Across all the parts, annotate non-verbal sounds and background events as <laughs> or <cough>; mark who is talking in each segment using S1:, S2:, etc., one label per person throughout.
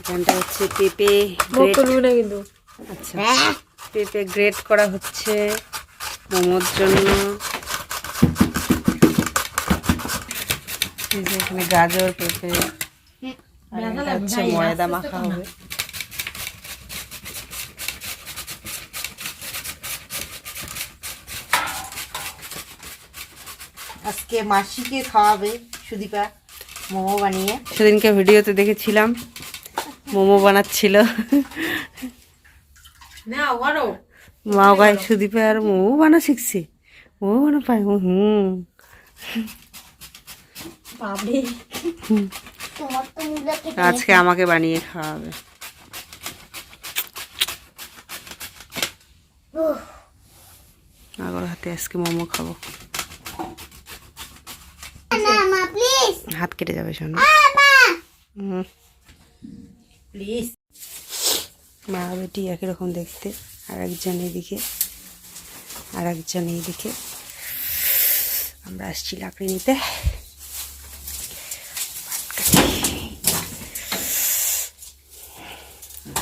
S1: এখানটা হচ্ছে পেঁপে
S2: না কিন্তু।
S1: আচ্ছা। পেঁপে গ্রেট করা হচ্ছে মোমোর জন্য। এখানে গাজর পেঁপে। আর এটা হচ্ছে ময়দা মাখা হবে।
S3: আজকে মাসিকে খাওয়াবে সুদীপা মোমো বানিয়ে।
S1: সেদিনকে ভিডিওতে দেখেছিলাম। মোমো বানাচ্ছিল। মা গায়ে সুদীপে আর মোমো বানা শিখছে। মোমো বানা পায় ও হুম। আজকে আমাকে বানিয়ে খাওয়াবে। আগর হাতে আজকে মোমো খাব। হাত কেটে যাবে শোনো। হুম।
S3: প্লিজ।
S1: মা বেটি একই রকম দেখতে। আর একজন এদিকে, আর একজন এইদিকে। আমরা আসছি লাকড়ি নিতে।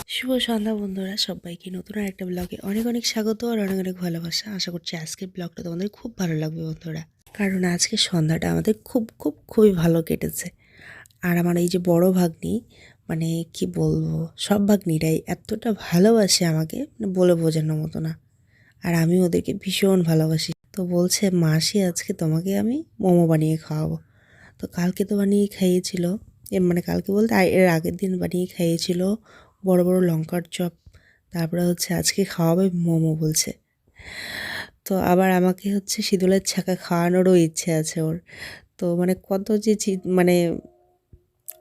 S1: শুভ সন্ধ্যা বন্ধুরা, সবাইকে নতুন আর একটা ব্লগে অনেক অনেক স্বাগত আর অনেক অনেক ভালোবাসা। আশা করছি আজকের ব্লগটা তোমাদের খুব ভালো লাগবে বন্ধুরা। কারণ আজকে সন্ধ্যাটা আমাদের খুব খুব, খুবই ভালো কেটেছে। আর আমার এই যে বড় ভাগ্নি মানে কি বলব, সব ভাগ্নিরাই এতটা ভালোবাসে আমাকে মানে বলে বোঝানোর মতো না। আর আমি ওদেরকে ভীষণ ভালোবাসি। তো বলছে, মাসি, আজকে তোমাকে আমি মোমো বানিয়ে খাওয়াবো। তো কালকে তো বানিয়ে খাইয়েছিল মানে কালকে বলতে এর আগের দিন বানিয়ে খাইয়েছিল বড় বড় লঙ্কার চপ। তারপরে হচ্ছে আজকে খাওয়াবে মোমো বলছে। তো আবার আমাকে হচ্ছে সিঁদুলের ছাকা খাওয়ানোরও ইচ্ছে আছে ওর। তো মানে কত যে মানে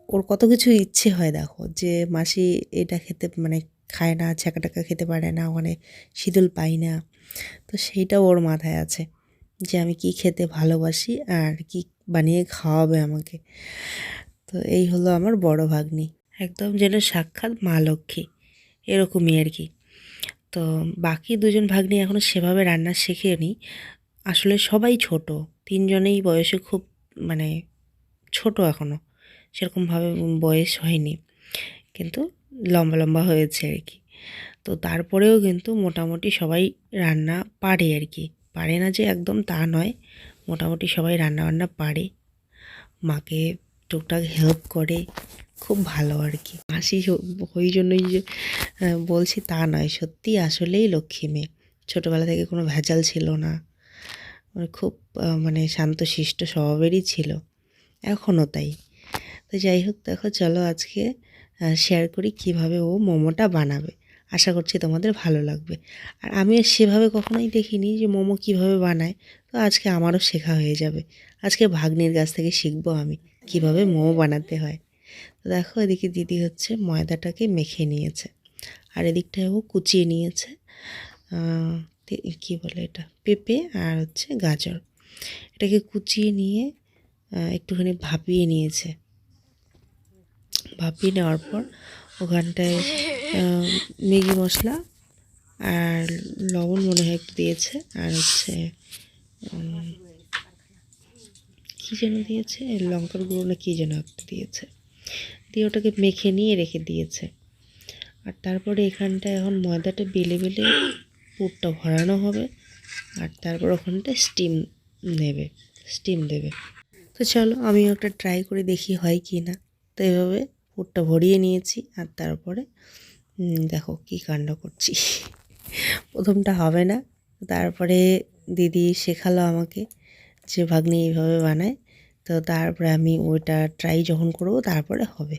S1: ওর কত কিছু ইচ্ছে হয় দেখো যে মাসি এটা খেতে মানে খায় না ছাকা টাকা খেতে পারে না, ওখানে শীতল পাই না। তো সেইটাও ওর মাথায় আছে যে আমি কি খেতে ভালোবাসি আর কি বানিয়ে খাওয়াবে আমাকে। তো এই হলো আমার বড় ভাগ্নি। একদম যেন সাক্ষাৎ মা লক্ষ্মী, এরকমই আর কি। তো বাকি দুজন ভাগ্নি এখনও সেভাবে রান্না শেখেনি। আসলে সবাই ছোট, তিনজনেই বয়সে খুব মানে ছোট এখনও সেরকমভাবে বয়স হয়নি। কিন্তু লম্বা লম্বা হয়েছে আর কি। তো তারপরেও কিন্তু মোটামুটি সবাই রান্না পারে আর কি। পারে না যে একদম তা নয়, মোটামুটি সবাই রান্না বান্না পারে। মাকে টুকটাক হেল্প করে, খুব ভালো আর কি। হাসি ওই জন্যই যে বলছি তা নয়, সত্যি আসলেই লক্ষ্মী মেয়ে। ছোটোবেলা থেকে কোনো ভেজাল ছিল না। মানে খুব মানে শান্তশিষ্ট স্বভাবেরই ছিল। এখনও তাই। তো যাই হোক, দেখো চলো আজকে শেয়ার করি কীভাবে ও মোমোটা বানাবে। আশা করছি তোমাদের ভালো লাগবে। আর আমি সেভাবে কখনোই দেখিনি যে মোমো কীভাবে বানায়, তো আজকে আমারও শেখা হয়ে যাবে। আজকে ভাগ্নির কাছ থেকে শিখব আমি কীভাবে মোমো বানাতে হয়। তো দেখো, এদিকে দিদি হচ্ছে ময়দাটাকে মেখে নিয়েছে, আর এদিকটায় ও কুচিয়ে নিয়েছে কি বলে এটা? পেঁপে আর হচ্ছে গাজর। এটাকে কুচিয়ে নিয়ে একটুখানি ভাপিয়ে নিয়েছে। ভাপিয়ে নেওয়ার পর ওখানটায় ম্যাগি মশলা আর লবণ মনে হয় একটু দিয়েছে। আর হচ্ছে কী যেন দিয়েছে? লঙ্কার গুঁড়ো না কী যেন একটা দিয়েছে। দিয়ে ওটাকে মেখে নিয়ে রেখে দিয়েছে। আর তারপরে এখানটায় এখন ময়দাটা বেলে বেলে পুরটা ভরানো হবে। আর তারপর ওখানটা স্টিম নেবে স্টিম দেবে। তো চলো আমি একটা ট্রাই করে দেখি হয় কি না। তো এভাবে পুরটা ভরিয়ে নিয়েছি আর তারপরে দেখো কি কাণ্ড করছি। প্রথমটা হবে না, তারপরে দিদি শেখালো আমাকে যে ভাগ্নি এইভাবে বানায়, তো তারপরে আমি ওইটা ট্রাই যখন করব, তারপরে হবে।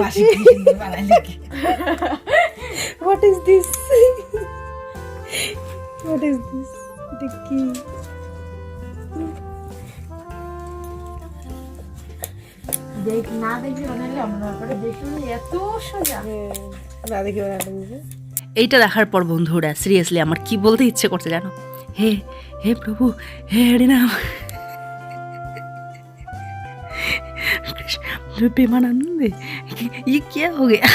S3: বাসি
S1: what is this what is this এটা কি
S2: দেখ না দেখি বানালে আমরা পরে এত সোজা।
S1: না দেখি
S4: এইটা দেখার পর বন্ধুরা সিরিয়াসলি আমার কি বলতে ইচ্ছে করছে জানো?
S1: হে হে প্রভু হে হরিনাম। प्रेमानंद ये क्या हो गया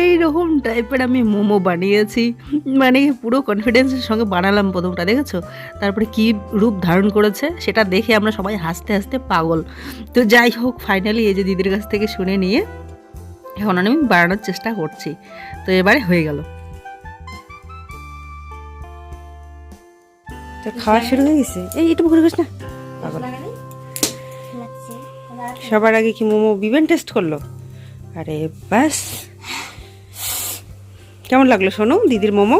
S1: এই রকম টাইপের আমি মোমো বানিয়েছি মানে পুরো কনফিডেন্সের সঙ্গে বানালাম প্রথমটা দেখেছো তারপরে কি রূপ ধারণ করেছে সেটা দেখে আমরা সবাই হাসতে হাসতে পাগল তো যাই হোক ফাইনালি এই যে দিদির কাছ থেকে শুনে নিয়ে এখন আমি বানানোর চেষ্টা করছি তো এবারে হয়ে গেল তো খাওয়া শুরু হয়ে গেছে? এই একটু ঘুরে গেছ না। পাগল। সবার আগে কি মোমো বিবেন টেস্ট করল? আরে বাস কেমন লাগল শোনো দিদির মোমো?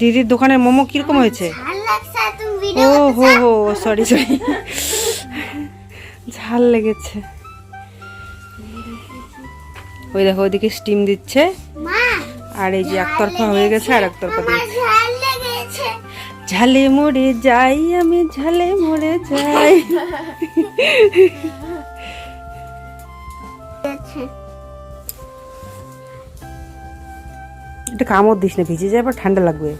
S1: দিদির দোকানের মোমো কীরকম হয়েছে? ও হো হো সরি সরি ঝাল লেগেছে। ওই দেখো ওইদিকে স্টিম দিচ্ছে। আর এই যে একতরফা হয়ে গেছে আর একতরফা দিচ্ছে। ঝালে মরে যাই, আমি ঝালে মরে যাই। এটা কামড় দিস না, ভিজে যায়, আবার ঠান্ডা লাগবে।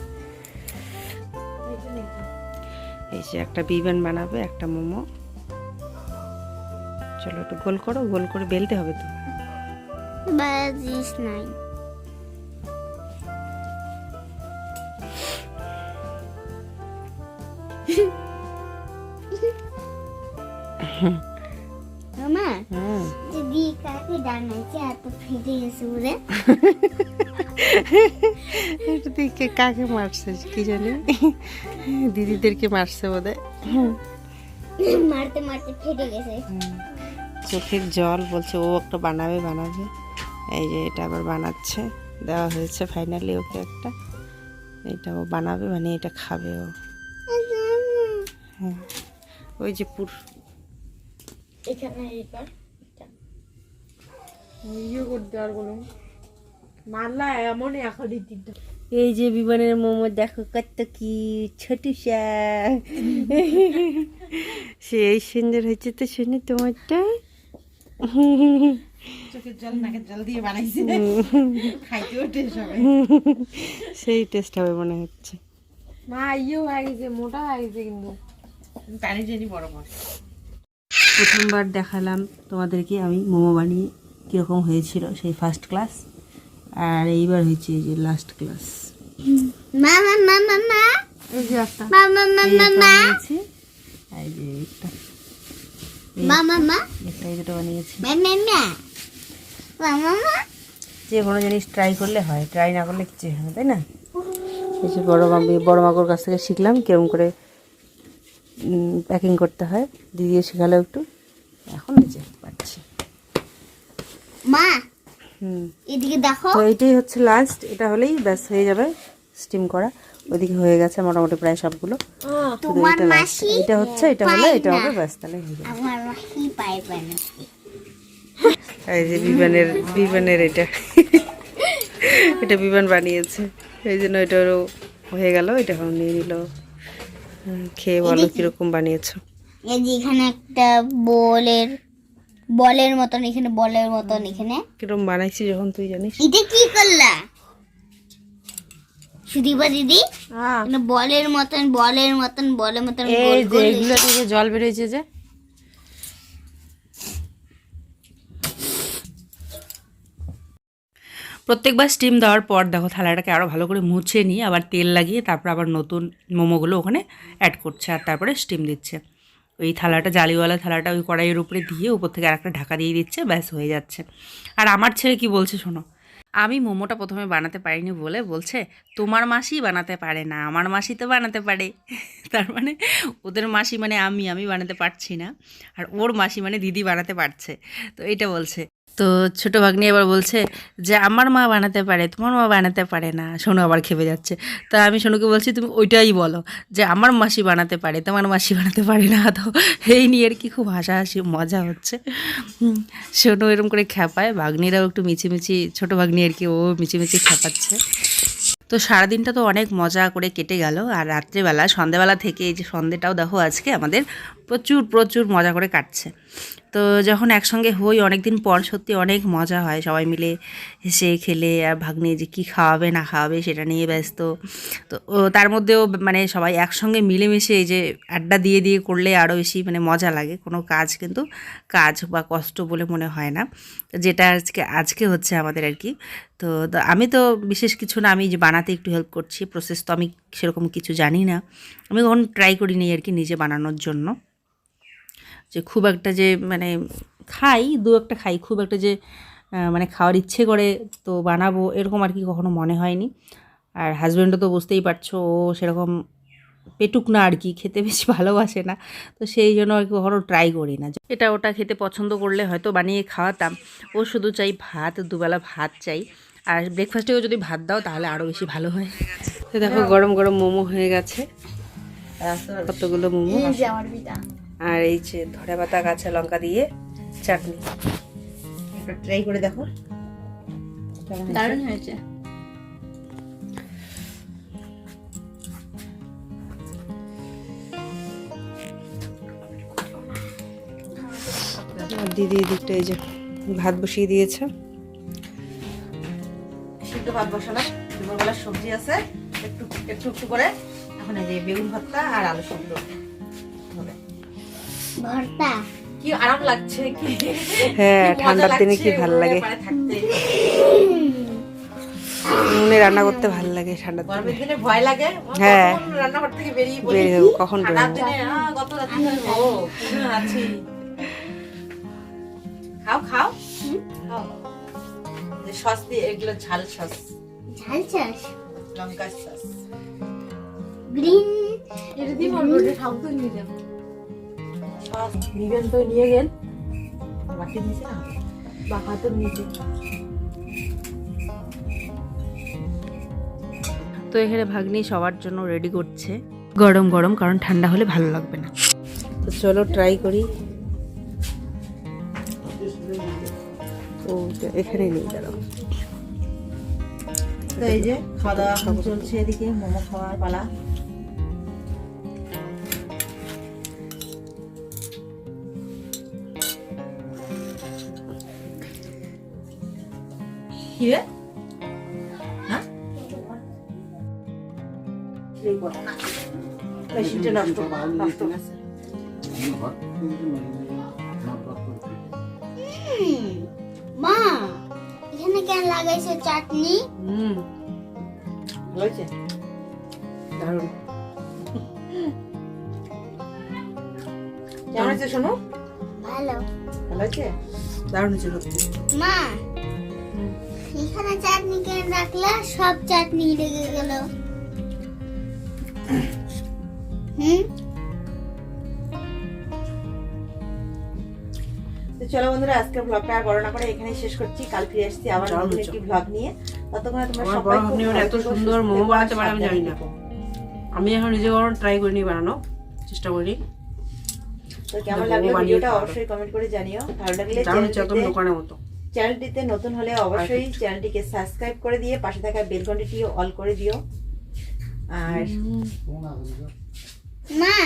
S1: এই যে একটা বিবেন বানাবে, একটা মোমো। চলো একটু গোল করো, গোল করে বেলতে হবে তো।
S4: বাজিস নাই। মামা দিদি কাকে ডানাইছে এত ফেটে গেছে ওরে
S1: এটা দিকে কাকে মারছে কি জানি দিদিদেরকে মারছে বোধ
S4: মারতে মারতে ফেটে গেছে
S1: চোখের জল বলছে ও একটা বানাবে বানাবে এই যে এটা আবার বানাচ্ছে দেওয়া হয়েছে ফাইনালি ওকে একটা এটা ও বানাবে মানে এটা খাবে ও হ্যাঁ ওই যে পুর
S2: এখানে এবার ইয়ে করতে আর বলুন এখন
S1: এই যে বিমানের মোমো দেখো কত কি ছোট সে এই সুন্দর হয়েছে তো শুনি তোমারটা।
S3: চোখের জল নাকের জল দিয়ে বানাইছে। খাইতেও টেস্ট হবে।
S1: সেই টেস্ট হবে মনে হচ্ছে।
S2: মা ইয়ে হয়ে গেছে মোটা হয়ে গেছে কিন্তু।
S3: টানি টানি বড় বড়।
S1: প্রথমবার দেখালাম তোমাদেরকে আমি মোমো বানিয়ে কীরকম হয়েছিল সেই ফার্স্ট ক্লাস আর এইবার হয়েছে এই যে লাস্ট ক্লাস
S2: যে
S1: কোনো জিনিস ট্রাই করলে হয়। ট্রাই না করলে কিছু হয় না তাই না? বড় বড় মাকুর কাছ থেকে শিখলাম কেরম করে প্যাকিং করতে হয়। দিদিও শেখালো একটু। এখন এই যে পাচ্ছি।
S4: মা
S1: হুম।
S4: এদিকে দেখো।
S1: তো এইটাই হচ্ছে লাস্ট এটা হলেই ব্যাস হয়ে যাবে স্টিম করা। ওইদিকে হয়ে গেছে মোটামুটি প্রায় সবগুলো। শুধু এটা এটা হচ্ছে এটা হলে এটা হবে ব্যাস তাহলে হয়ে যাবে
S4: আমার মাসি পাইবে না।
S1: এই যে বিমানের বিমানের এটা। এটা বিমান বানিয়েছে। এই জন্য এটারও হয়ে গেল এটা এখন নিয়ে নিল। খেয়ে বলো কীরকম বানিয়েছো।
S4: এই যে এখানে একটা বলের বলের মতন এখানে বলের মতন এখানে।
S1: কীরকম বানাইছি যখন তুই জানিস।
S4: এটা কি করলা? সুদীপা দিদি
S2: হ্যাঁ
S4: এখানে বলের মতন বলের মতন বলের মতন
S2: এই
S4: গোল
S2: যে এগুলো থেকে জল বেরিয়েছে যে।
S1: প্রত্যেকবার স্টিম দেওয়ার পর দেখো থালাটাকে আরও ভালো করে মুছে নিয়ে আবার তেল লাগিয়ে তারপর আবার নতুন মোমোগুলো ওখানে অ্যাড করছে আর তারপরে স্টিম দিচ্ছে। ওই থালাটা, জালিওয়ালা থালাটা ওই কড়াইয়ের উপরে দিয়ে উপর থেকে আরেকটা ঢাকা দিয়ে দিচ্ছে, ব্যাস হয়ে যাচ্ছে। আর আমার ছেলে কি বলছে শোনো? আমি মোমোটা প্রথমে বানাতে পারিনি বলে বলছে, তোমার মাসি বানাতে পারে না, আমার মাসি তো বানাতে পারে। <laughs> তার মানে ওদের মাসি মানে আমি আমি বানাতে পারছি না। আর ওর মাসি মানে দিদি বানাতে পারছে। তো এটা বলছে। তো ছোটো ভাগ্নি এবার বলছে যে, আমার মা বানাতে পারে, তোমার মা বানাতে পারে না। সোনু আবার খেপে যাচ্ছে। তা আমি সোনুকে বলছি, তুমি ওইটাই বলো যে, আমার মাসি বানাতে পারে, তোমার মাসি বানাতে পারে না। তো এই নিয়ে আর কি খুব হাসাহাসি, মজা হচ্ছে। সোনু এরকম করে খ্যাপায় ভাগ্নিরাও একটু মিছিমিছি ছোটো ভাগ্নি আর কি, ও মিছিমিছি খ্যাপাচ্ছে তো সারাদিনটা তো অনেক মজা করে কেটে গেল, আর রাত্রেবেলা সন্ধেবেলা থেকে এই যে সন্ধেটাও দেখো আজকে, আমাদের প্রচুর প্রচুর মজা করে কাটছে। তো যখন একসঙ্গে হই অনেক দিন পর সত্যি অনেক মজা হয়। সবাই মিলে হেসে খেলে আর ভাগ্নে যে কী খাওয়াবে, না খাওয়াবে, সেটা নিয়ে ব্যস্ত। তো তার মধ্যেও মানে সবাই একসঙ্গে মিলেমিশে এই যে আড্ডা দিয়ে দিয়ে করলে আরও বেশি মানে মজা লাগে। কোনো কাজ কিন্তু কাজ বা কষ্ট বলে মনে হয় না। যেটা আজকে আজকে হচ্ছে আমাদের আর কি। তো আমি তো বিশেষ কিছু না, আমি যে বানাতে একটু হেল্প করছি। প্রসেস তো আমি সেরকম কিছু জানি না। আমি কখন ট্রাই করিনি আর কি নিজে বানানোর জন্য। যে খুব একটা যে মানে খাই দু একটা খাই খুব একটা যে মানে খাওয়ার ইচ্ছে করে তো বানাবো এরকম আর কি কখনো মনে হয়নি। আর হাজব্যান্ডও তো বুঝতেই পারছ ও সেরকম পেটুক না আর কি খেতে বেশি <laughs> ভালোবাসে না। তো সেই জন্য আর কি কখনো ট্রাই করি না। এটা ওটা খেতে পছন্দ করলে হয়তো বানিয়ে খাওয়াতাম। ও শুধু চাই ভাত দুবেলা ভাত চাই। আর ব্রেকফাস্টেও যদি ভাত দাও তাহলে আরও বেশি ভালো হয়। তো দেখো গরম গরম মোমো হয়ে গেছে। কতগুলো মোমো আর এই যে ধরে পাতা কাঁচা লঙ্কা দিয়ে চাটনি। ট্রাই করে দেখো?
S2: দারুণ হয়েছে।
S1: দিদি এদিকটা এই যে ভাত বসিয়ে দিয়েছে। সিদ্ধ ভাত বসালাম। দুপুরবেলার সবজি আছে। একটু একটু একটু করে। এখন এই যে বেগুন ভর্তা আর আলু সিদ্ধ।
S4: ভর্তা।
S2: কি আরাম লাগছে কি?
S1: হ্যাঁ ঠান্ডার দিনে কি ভালো লাগে? উনুনে রান্না করতে ভালো লাগে ঠান্ডার দিনে।
S2: গরমের দিনে ভয় লাগে।
S1: হ্যাঁ।
S2: রান্নাঘর থেকে বেরিয়ে পড়ি?
S1: বের কখন
S2: রাত্রি ও আছি? খাও খাও। সস দিয়ে এগুলো ঝাল সস।
S4: ঝাল চাষ
S2: লঙ্কার সস।
S4: গ্রিন
S2: এটা দিয়ে বলব এটা খাও তো নিয়ে সস নিবেন তো নিয়ে গেল। বাকি দিছে না? বা হাতের নিচে
S1: তো এখানে ভাগ্নি সবার জন্য রেডি করছে। গরম গরম কারণ ঠান্ডা হলে ভালো লাগবে না। তো চলো ট্রাই করি। ও এখানে নিয়ে দাঁড়াও।
S2: তো এই যে খাওয়া দাওয়া চলছে এদিকে মোমো খাওয়ার পালা। কি রে? হ্যাঁ? নষ্ট নষ্ট
S4: মা এখানে কেন লাগাইছে চাটনি?
S2: হুম। হয়েছে। দারুণ। কেমন হয়েছে শোনো?
S4: ভালো।
S2: ভালো হয়েছে? দারুণ হয়েছে। সত্যি
S4: মা এখানে চাটনি কেন রাখলা? সব চাটনি লেগে গেল। হুম?
S2: চলো বন্ধুরা আজকের ব্লগটা আর বড় না করে এখানেই শেষ করছি। কাল ফিরে আসছি আবার নতুন একটি ব্লগ নিয়ে। ততক্ষণে তোমরা সবাই খুব
S3: এত সুন্দর মোমো বানাতে পারে আমি জানি না। আমি এখন নিজে কখনো ট্রাই করিনি বানানো চেষ্টা করি।
S2: তো কেমন লাগল ভিডিওটা অবশ্যই কমেন্ট করে জানিও। ভালো লাগলে
S3: দোকানের মতো।
S2: চ্যানেলটিতে নতুন হলে অবশ্যই চ্যানেলটিকে সাবস্ক্রাইব করে দিয়ে পাশে থাকা বেল ঘন্টিটিও অল করে দিও। আর
S4: মা